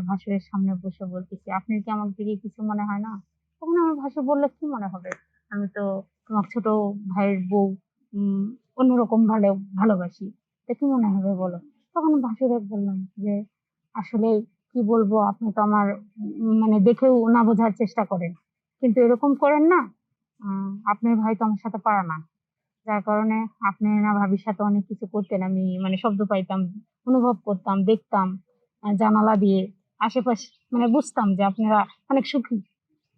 আমার ভাসুরের সামনে বসে বলতেছি। আপনি কি আমার দিকে কিছু মনে হয় না? তখন আমার ভাসুর বললে কি মনে হবে? আমি তো তোমার ছোট ভাইয়ের বউ অন্যরকম ভালো, ভালোবাসি। তা কি মনে হবে বলো? তখন ভাসুরে বললাম যে, আসলে কি বলব, আপনি তো আমার মানে দেখেও না বোঝার চেষ্টা করেন। কিন্তু এরকম করেন না। আপনার ভাই তো আমার সাথে পারে না। যার কারণে আপনি না ভাবির সাথে অনেক কিছু করতেন। আমি মানে শব্দ পাইতাম, অনুভব করতাম, দেখতাম, জানালা দিয়ে। আশেপাশে মানে বুঝতাম যে আপনারা অনেক সুখী।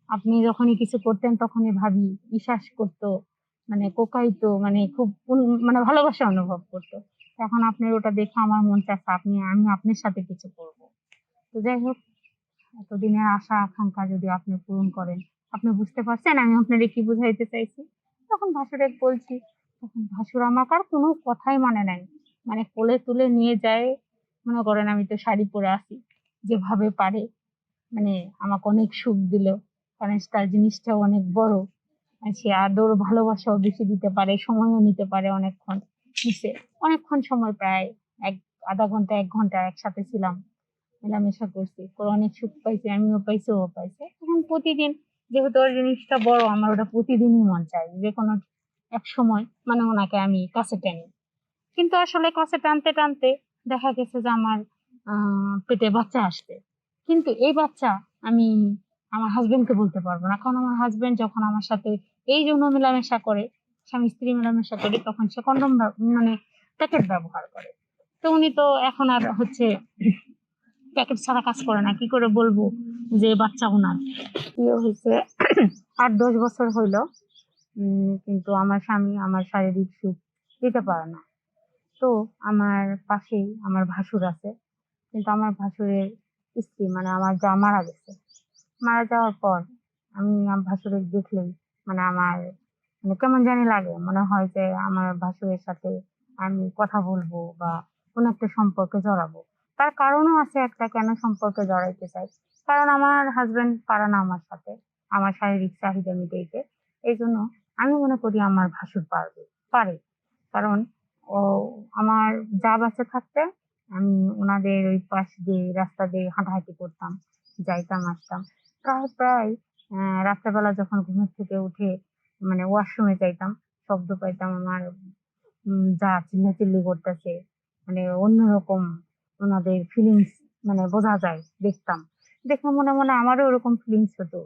আপনি যখনই কিছু করতেন তখনই ভাবি বিশ্বাস করতো মানে কোকাইতো মানে খুব মানে ভালোবাসা অনুভব করতো। এখন আপনার ওটা দেখে আমার মন চাচ্ছে আপনি, আমি আপনার সাথে কিছু করব। তো যাই হোক, এতদিনের আশা, আকাঙ্ক্ষা যদি আপনি পূরণ করেন, আপনি বুঝতে পারছেন আমি আপনাকে কি বুঝাইতে চাইছি। তখন ভাসুরে বলছি, তখন ভাসুর আমাকে আর কোনো কথাই মানে নাই। মানে কোলে তুলে নিয়ে যায়, মনে করেন আমি তো শাড়ি পরে আছি। যেভাবে পারে। মানে আমাকে অনেক সুখ দিল। কারণ তার জিনিসটাও অনেক বড়। আর সে আদর, ভালোবাসাও বেশি দিতে পারে, সময়ও নিতে পারে অনেকক্ষণ নিচে অনেকক্ষণ সময় প্রায় এক, আধা ঘণ্টা, এক ঘণ্টা একসাথে ছিলাম। মেলামেশা করছি। করে অনেক সুখ পাইছি, আমিও পাইছি, ও পাইছে। এখন প্রতিদিন যেহেতু ওর জিনিসটা বড়, আমার ওটা প্রতিদিনই মন চাই যে কোনো এক সময় মানে ওনাকে আমি কাছে টানি। কিন্তু আসলে কাছে টানতে টানতে দেখা গেছে যে আমার পেটে বাচ্চা আসবে। কিন্তু এই বাচ্চা আমি আমার হাজবেন্ডকে বলতে পারব না। কারণ আমার হাজবেন্ড যখন আমার সাথে এই জন্য মেলামেশা করে, স্বামী স্ত্রী মেলামেশা করে, তখন সে কন্ডম মানে প্যাকেট ব্যবহার করে। তো উনি তো এখন আর হচ্ছে প্যাকেট ছাড়া কাজ করে না। কি করে বলব যে বাচ্চা ওনার বিয়ে হয়েছে আট, দশ বছর হইল কিন্তু আমার স্বামী আমার শারীরিক সুখ দিতে পারে না। তো আমার পাশেই আমার ভাসুর আছে। কিন্তু আমার ভাসুরের স্ত্রী মানে আমার যা মারা গেছে। মারা যাওয়ার পর আমি আমার ভাসুরের দেখলেই মানে আমার মানে কেমন জানি লাগে। মনে হয় যে আমার ভাসুরের সাথে আমি কথা বলব বা কোনো একটা সম্পর্কে জড়াবো। তার কারণও আছে একটা কেন সম্পর্কে জড়াইতে চাই। কারণ আমার হাজবেন্ড পারে না আমার সাথে, আমার শারীরিক চাহিদা মিটাইতে। এই জন্য আমি মনে করি আমার ভাসুর পারবে, পারে। কারণ ও আমার যা বাচ্চা থাকতে আমি ওনাদের ওই পাশ দিয়ে, রাস্তা দিয়ে হাঁটাহাঁটি করতাম, যাইতাম, আসতাম। প্রায় প্রায় রাত্রেবেলা যখন ঘুমের থেকে উঠে মানে ওয়াশরুমে যাইতাম, শব্দ পাইতাম আমার যা চিল্লাচিল্লি করতেছে মানে অন্যরকম ওনাদের ফিলিংস মানে বোঝা যায়, দেখতাম। দেখে মনে মনে আমারও ওরকম ফিলিংস হতো।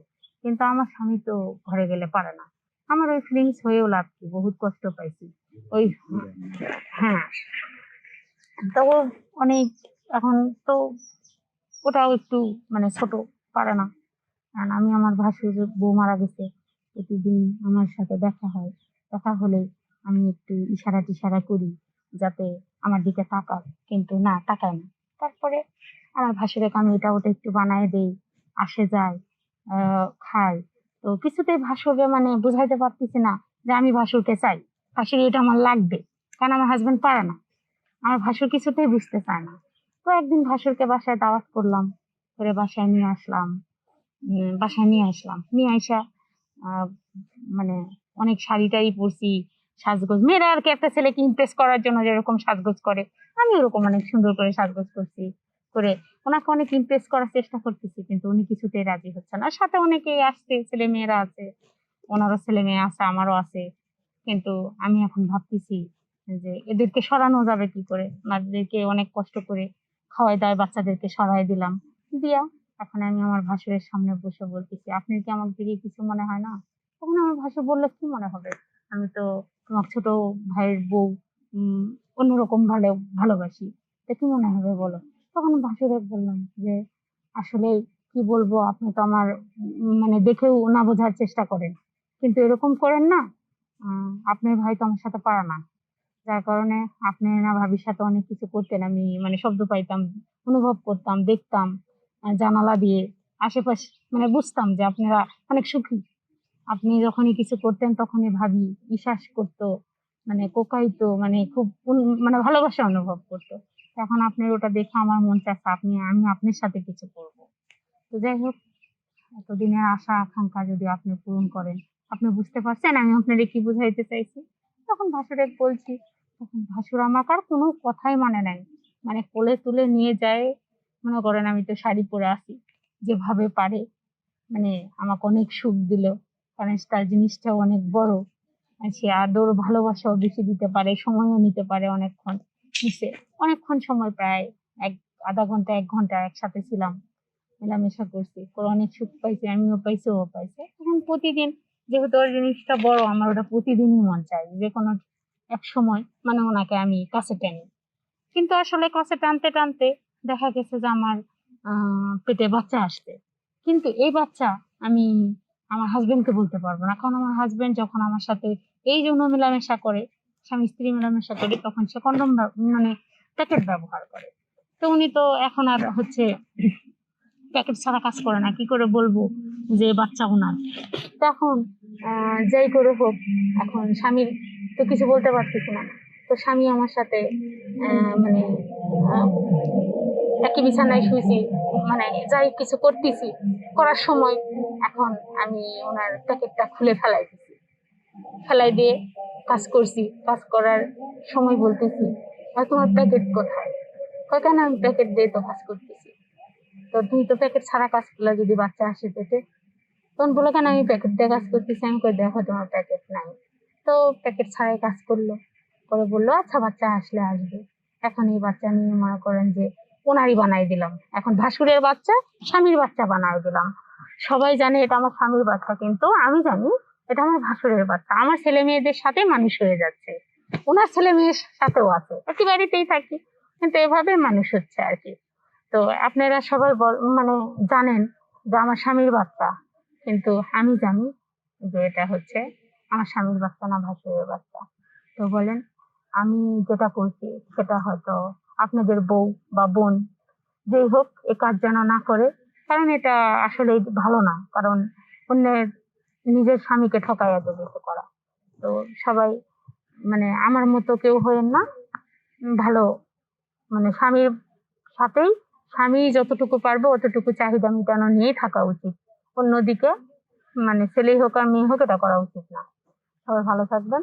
কিন্তু আমার স্বামী তো ঘরে গেলে পারে না। আমার ওই ফিলিংস হয়েও লাভ কি, বহুত কষ্ট পাইছি। ওই হ্যাঁ তো অনেক এখন তো ওটাও একটু মানে ছোট, পারে না। কারণ আমি আমার ভাসুর বউ মারা গেছে, প্রতিদিন আমার সাথে দেখা হয়। দেখা হলে আমি একটু ইশারা টিশারা করি যাতে আমার দিকে তাকায় কিন্তু না, তাকায় না। তারপরে আমার ভাসুরকে আমি এটা ওটা একটু বানায় দেই, আসে যায় খায়। তো কিছুতেই ভাসুরকে মানে বুঝাইতে পারতেছি না যে আমি ভাসুরকে চাই। ভাসুর, এটা আমার লাগবে। কারণ আমার হাজবেন্ড পারে না। আমার ভাসুর কিছুতেই বুঝতে চায় না। তো একদিন ভাসুরকে বাসায় দাওয়াত করলাম, করে বাসায় নিয়ে আসলাম বাসায় নিয়ে আসলাম। নিয়ে আইসা মানে অনেক শাড়ি টাড়ি পরছি, সাজগোজ। মেয়েরা আর কি একটা ছেলেকে ইমপ্রেস করার জন্য যেরকম সাজগোজ করে, আমি ওরকম অনেক সুন্দর করে সাজগোজ করছি, করে ওনাকে অনেক ইমপ্রেস করার চেষ্টা করতেছি, কিন্তু উনি কিছুতেই রাজি হচ্ছে না। সাথে অনেকেই আসছে ছেলে মেয়েরা আছে, ওনারও ছেলে মেয়ে আছে, আমারও আছে, কিন্তু আমি এখন ভাবতেছি যে এদেরকে সরানো যাবে কি করে? ওনাদেরকে অনেক কষ্ট করে খাওয়াই দাওয়াই বাচ্চাদেরকে সরাই দিলাম। দিয়া, এখন আমি আমার ভাসুরের সামনে বসে বলতেছি আপনি কি আমার দিকে কিছু মনে হয় না? তখন আমার ভাসুর বললে, কি মনে হবে? আমি তো তোমার ছোট ভাইয়ের বউ অন্যরকম ভালো, ভালোবাসি। তা কি মনে হবে বলো? তখন ভাসুরে বললাম যে, আসলে কি বলব, আপনি তো আমার মানে দেখেও না বোঝার চেষ্টা করেন। কিন্তু এরকম করেন না আপনার ভাই তো আমার সাথে পারে না। যার কারণে আপনি না ভাবির সাথে অনেক কিছু করতেন। আমি মানে শব্দ পাইতাম, অনুভব করতাম, দেখতাম জানালা দিয়ে আশেপাশে মানে বুঝতাম যে আপনারা অনেক সুখী। আপনি যখনই কিছু করতেন তখনই ভাবি বিশ্বাস করতো মানে কোকাইতো মানে খুব মানে ভালোবাসা অনুভব করতো। এখন আপনার ওটা দেখে আমার মন চাচ্ছে আপনি, আমি আপনার সাথে কিছু করব। তো যাই হোক, এতদিনের আশা, আকাঙ্ক্ষা যদি আপনি পূরণ করেন, আপনি বুঝতে পারছেন, আমি আপনাকে কি বুঝাইতে চাইছি? তখন ভাসুরে বলছি, তখন ভাসুর আমাকে আর কোনো কথাই মানে নাই। মানে কোলে তুলে নিয়ে যায়, মনে করেন আমি তো শাড়ি পরে আছি, যেভাবে পারে। মানে আমাকে অনেক সুখ দিল, কারণ তার জিনিসটাও অনেক বড়। সে আদর, ভালোবাসাও বেশি দিতে পারে, সময়ও নিতে পারে অনেকক্ষণ নিচে অনেকক্ষণ সময় প্রায় এক, আধা ঘণ্টা, এক ঘণ্টা একসাথে ছিলাম। মেলামেশা করছি করে অনেক সুখ পাইছি, আমিও পাইছি, ও পাইছে। এখন প্রতিদিন যেহেতু ওর জিনিসটা বড়, আমার ওটা প্রতিদিনই মন চাই যে কোনো এক সময় মানে ওনাকে আমি কাছে টানি। কিন্তু আসলে কাছে টানতে টানতে দেখা গেছে যে আমার পেটে বাচ্চা আসবে কিন্তু এই বাচ্চা আমি আমার হাজবেন্ডকে বলতে পারব না। কারণ আমার হাজবেন্ড যখন আমার সাথে এই জন্য মেলামেশা করে, স্বামী স্ত্রী মেলামেশা করে, তখন সে কন্ডম মানে প্যাকেট ব্যবহার করে। তো উনি তো এখন আর হচ্ছে প্যাকেট ছাড়া কাজ করে না, কি করে বলব যে বাচ্চা ওনার তখন যাই করে হোক, এখন স্বামীর তো কিছু বলতে পারতেছি না। তো স্বামী আমার সাথে মানে একই বিছানায় শুয়েছি মানে যাই কিছু করতেছি, করার সময় এখন আমি ওনার প্যাকেটটা খুলে ফেলাই দিছি ফেলাই দিয়ে কাজ করছি, কাজ করার সময় বলতেছি "আর তোমার প্যাকেট কোথায়? কয়, কেন আমি প্যাকেট দিয়ে তো কাজ করতেছি? তো তুই তো প্যাকেট ছাড়া কাজ করলে যদি বাচ্চা আসে পেটে। তখন বলে, কেন আমি প্যাকেট দিয়ে কাজ করতেছি? আমি কই দেখো তোমার প্যাকেট নাই। তো প্যাকেট ছাড়াই কাজ করল। করে বলল আচ্ছা বাচ্চা আসলে আসবে। এখন এই বাচ্চা নিয়ে মনে করেন যে ওনারই বানাই দিলাম। এখন ভাসুরের বাচ্চা, স্বামীর বাচ্চা বানাই দিলাম। সবাই জানে এটা আমার স্বামীর বাচ্চা, কিন্তু আমি জানি এটা আমার ভাসুরের বাচ্চা। আমার ছেলে মেয়েদের সাথে মানুষ হয়ে যাচ্ছে। ওনার ছেলে মেয়ের সাথেও আছে। একই বাড়িতেই থাকি। কিন্তু এভাবে মানুষ হচ্ছে আর কি। তো আপনারা সবাই মানে জানেন যে আমার স্বামীর বাচ্চা। কিন্তু আমি জানি যে এটা হচ্ছে আমার স্বামীর বাচ্চা না ভাসুরের বাচ্চা। তো বলেন, আমি যেটা করছি সেটা হয়তো আপনাদের বউ বা বোন যেই হোক এ কাজ যেন না করে, কারণ এটা আসলে ভালো না। কারণ অন্যের নিজের স্বামীকে ঠকাই এত কিছু করা। তো সবাই মানে আমার মতো কেউ হয়েন না। ভালো মানে স্বামীর সাথেই স্বামী যতটুকু পারবে অতটুকু চাহিদা মেটানো নিয়েই থাকা উচিত। অন্যদিকে মানে ছেলেই হোক আর মেয়ে হোক, এটা করা উচিত না। সবাই ভালো থাকবেন।